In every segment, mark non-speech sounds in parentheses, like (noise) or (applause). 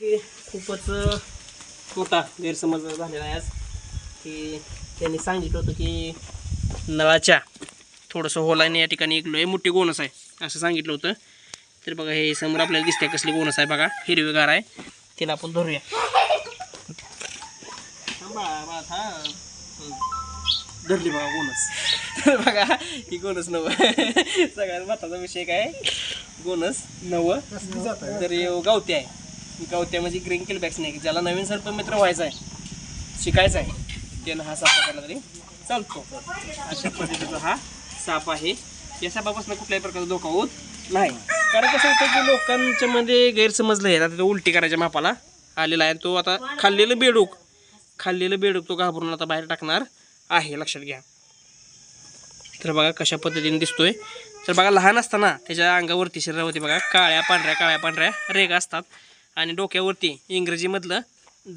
की खूपच मोठा गैरसमज झालेला आहे आज. की त्यांनी सांगितलं होतं की नळाच्या थोडंसं होलाने या ठिकाणी एक लय मोठी गोणस आहे असं सांगितलं होतं. तर बघा हे समोर आपल्याला दिसते कसली गोणस आहे बघा हिरवीगार आहे. तिला आपण धरूया. धरली बघा गोणस. (laughs) बघा ही गोणस नव. सगळ्यात महत्त्वाचा विषय काय? गोणस नव. तर गावते आहे. गावत्या म्हणजे ग्रीन किल बॅक्स नाही ज्याला नवीन सर्प मित्र व्हायचा आहे. शिकायचा आहे. त्यानं हा साप पकडला तरी चालतो. अशा पद्धतीचा हा साप आहे. या सापापासून कुठल्याही प्रकारचा धोका होत नाही. कारण कसं होतं की लोकांच्या मध्ये गैरसमजलं आहे आता तो उलटी करायच्या मापाला आलेला आहे. तो आता खाल्लेलं बेडूक खाल्लेलं बेडूक तो घाबरून आता बाहेर टाकणार आहे. लक्षात घ्या. तर बघा कशा पद्धतीने दिसतोय. तर बघा लहान असताना त्याच्या अंगावरती शरीरावरती बघा काळ्या पांढऱ्या काळ्या पांढऱ्या रेगा असतात. आणि डोक्यावरती इंग्रजीमधलं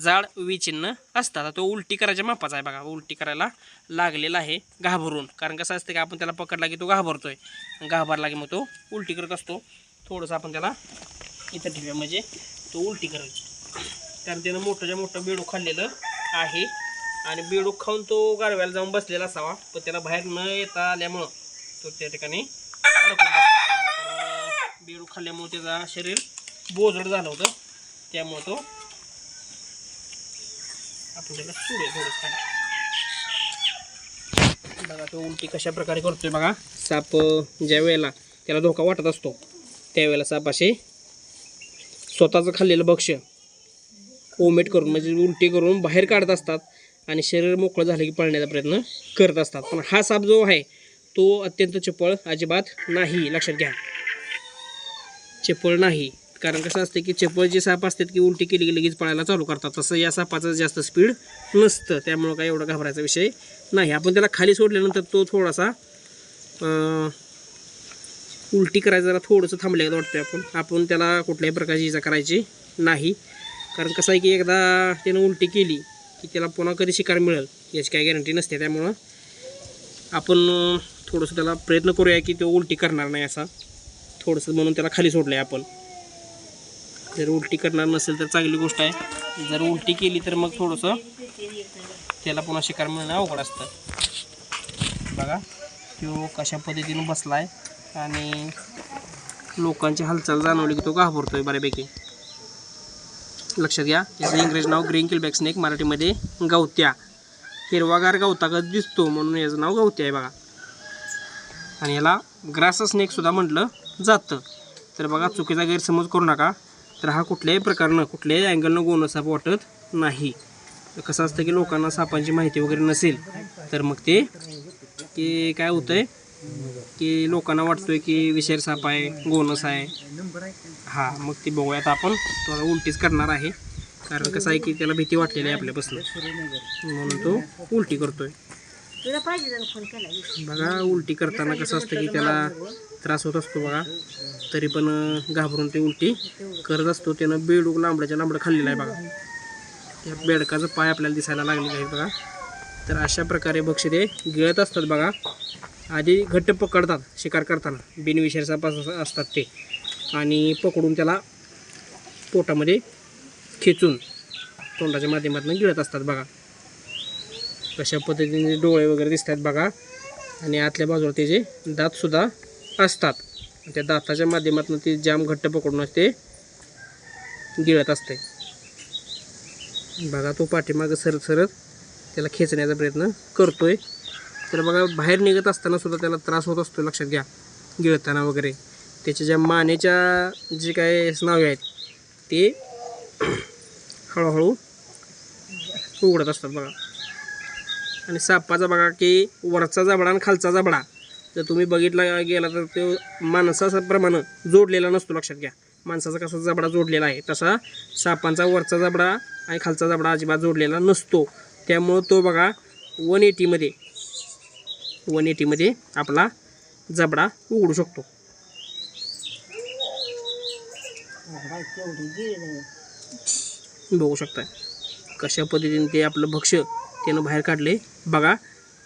जाड विचिन्ह असतात. आता तो उलटी करायच्या मापाचा आहे बघा. उलटी करायला लागलेला आहे घाबरून. कारण कसं असतं की आपण त्याला पकडला की तो घाबरतो आहे घाबरला की मग तो उलटी करत असतो. थोडंसं आपण त्याला इथं ठेवूया. म्हणजे तो उलटी करत. कारण त्यानं मोठंच्या मोठं बेडू खाल्लेलं आहे. आणि बेडूक खाऊन तो गारव्याला जाऊन बसलेला असावा. पण त्याला बाहेर न येता आल्यामुळं तो त्या ठिकाणी बेडू खाल्ल्यामुळं बेडूक त्याचा शरीर बोजड झालं होतं. त्यामुळं तो आपण त्याला सोडूया थोडंसं. बघा तो उलटी कशा प्रकारे करतोय बघा. साप ज्या वेळेला त्याला धोका वाटत असतो त्यावेळेला साप असे स्वतःचं खाल्लेलं भक्ष्य ओमेट करून म्हणजे उलटी करून बाहेर काढत असतात आणि शरीर मोकळं झालं की पळण्याचा प्रयत्न करत असतात. पण हा साप जो आहे तो अत्यंत चपळ अजिबात नाही. लक्षात घ्या. चपळ नाही. कारण कसं असतं की चपळ जे साप असतात की उलटी केली की लगेच पळायला चालू करतात. तसं या सापाचं जास्त स्पीड नसतं. त्यामुळं काय एवढा घाबरायचा विषय नाही. आपण त्याला खाली सोडल्यानंतर तो थोडासा उलटी करायचं जरा थोडंसं थांबल्याचं वाटतं आपण. आपण त्याला कुठल्याही प्रकारची इजा करायची नाही. कारण कसं आहे की एकदा त्यानं उलटी केली की त्याला पुन्हा कधी शिकार मिळेल याची काही गॅरंटी नसते. त्यामुळं आपण थोडंसं त्याला प्रयत्न करूया की तो उलटी करणार नाही असा. थोडंसं म्हणून त्याला खाली सोडलं आहे आपण. जर उलटी करणार नसेल तर चांगली गोष्ट आहे. जर उलटी केली तर मग थोडंसं त्याला पुन्हा शिकार मिळणं अवघड असतं. बघा तो कशा पद्धतीनं बसला आहे आणि लोकांची हालचाल जाणवली की तो घाबरतो आहे बऱ्यापैकी. लक्षात घ्या याचं इंग्रज नाव ग्रीन किलबॅक स्नेक मराठीमध्ये गवत्या. हिरवागार गवतागत दिसतो म्हणून याचं नाव गवत्या आहे बघा. आणि याला ग्रास स्नेकसुद्धा म्हटलं जातं. तर बघा चुकीचा गैरसमज करू नका. तर हा कुठल्याही प्रकारनं कुठल्याही अँगलनं गोणं साप वाटत नाही. तर कसं असतं की लोकांना सापांची माहिती वगैरे नसेल तर मग ते की काय होतं आहे की लोकांना वाटतोय की विषारी साप आहे गोनस आहे. हा मग ते बघूयात आपण. थोडा उलटीच करणार आहे. कारण कसं आहे की त्याला भीती वाटलेली आहे आपल्यापासून. म्हणून तो उलटी करतोय. तुला पाहिजे फोन केला बघा उलटी करताना कसं असतं की त्याला त्रास होत असतो बघा. तरी पण घाबरून ते उलटी करत असतो. त्यानं बेडूक लांबड्याच्या लांबडं खाल्लेलं आहे बघा. त्या बेडकाचं पाय आपल्याला दिसायला लागलेलं आहे बघा. तर अशा प्रकारे भक्ष ते गिळत असतात बघा. आधी घट्ट पकडतात शिकार करताना. बिनविषारी साप असतात ते. आणि पकडून त्याला पोटामध्ये खेचून तोंडाच्या माध्यमातून गिळत असतात बघा. कशा पद्धतीने डोळे वगैरे दिसतात बघा. आणि आतल्या बाजूला त्याचे दातसुद्धा असतात. त्या दाताच्या माध्यमातून ते जाम घट्ट पकडून ते गिळत असते बघा तो पाठीमागं सरत सरत त्याला खेचण्याचा प्रयत्न करतोय. तर बघा बाहेर निघत असताना सुद्धा त्याला त्रास होत असतो लक्षात घ्या. गिळताना वगैरे. त्याच्या ज्या मानेच्या जे काय स्नावे आहेत ते (clears throat) हळूहळू उघडत असतात बघा. आणि सापाचा बघा की वरचा जबडा आणि खालचा जबडा. जर तुम्ही बघितला गेला तर तो माणसाप्रमाणे जोडलेला नसतो लक्षात घ्या. माणसाचा कसा जबडा जोडलेला आहे तसा सापांचा वरचा जबडा आणि खालचा जबडा अजिबात जोडलेला नसतो. त्यामुळं तो बघा वन एटीमध्ये वन एटीमध्ये आपला जबडा उघडू शकतो. बघू शकता कशा पद्धतीने ते आपलं भक्ष्य त्यानं बाहेर काढले. बघा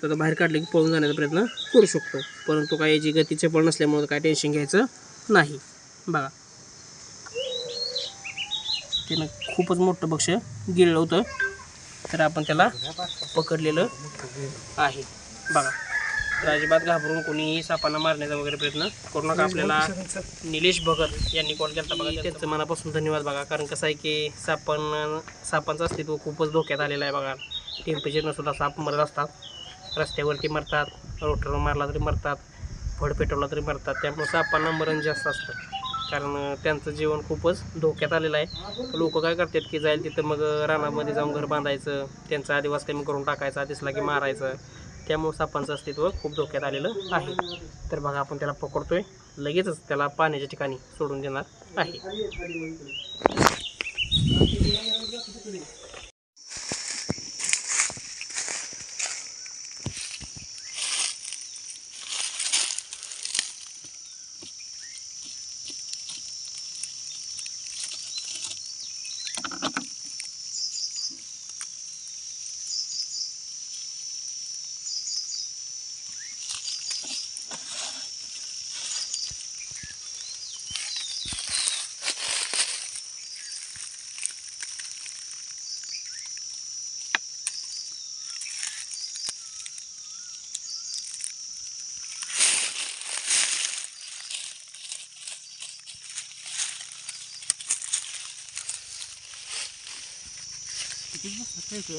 तर बाहेर काढले की पळून जाण्याचा प्रयत्न करू शकतो. परंतु काय याची गती चपळ नसल्यामुळं काय टेन्शन घ्यायचं नाही. बघा. त्यानं खूपच मोठं बक्ष गिळलं होतं. तर आपण त्याला पकडलेलं आहे. बघा. तर अजिबात घाबरून कोणीही सापांना मारण्याचा वगैरे प्रयत्न करू नका. आपल्याला निलेश भगत यांनी कॉल केला बघा. त्यांचं मनापासून धन्यवाद बघा. कारण कसं आहे की सापां सापांचं अस्तित्व खूपच धोक्यात आलेलं आहे बघा. टेम्परेचरनं सुद्धा साप मरत असतात. रस्त्यावरती मरतात रोटरवर मारला तरी मरतात फड पेटवला तरी मरतात. त्यामुळे सापांना मरण जास्त असतं. कारण त्यांचं जीवन खूपच धोक्यात आलेलं आहे. लोक काय करतात की जाईल तिथं मग रानामध्ये जाऊन घर बांधायचं त्यांचा आदिवास कमी करून टाकायचा दिसला की मारायचं. त्यामुळे सापांचं अस्तित्व खूप धोक्यात आलेलं आहे. तर बघा आपण त्याला पकडतोय. लगेचच त्याला पाण्याच्या ठिकाणी सोडून देणार आहे. 这个.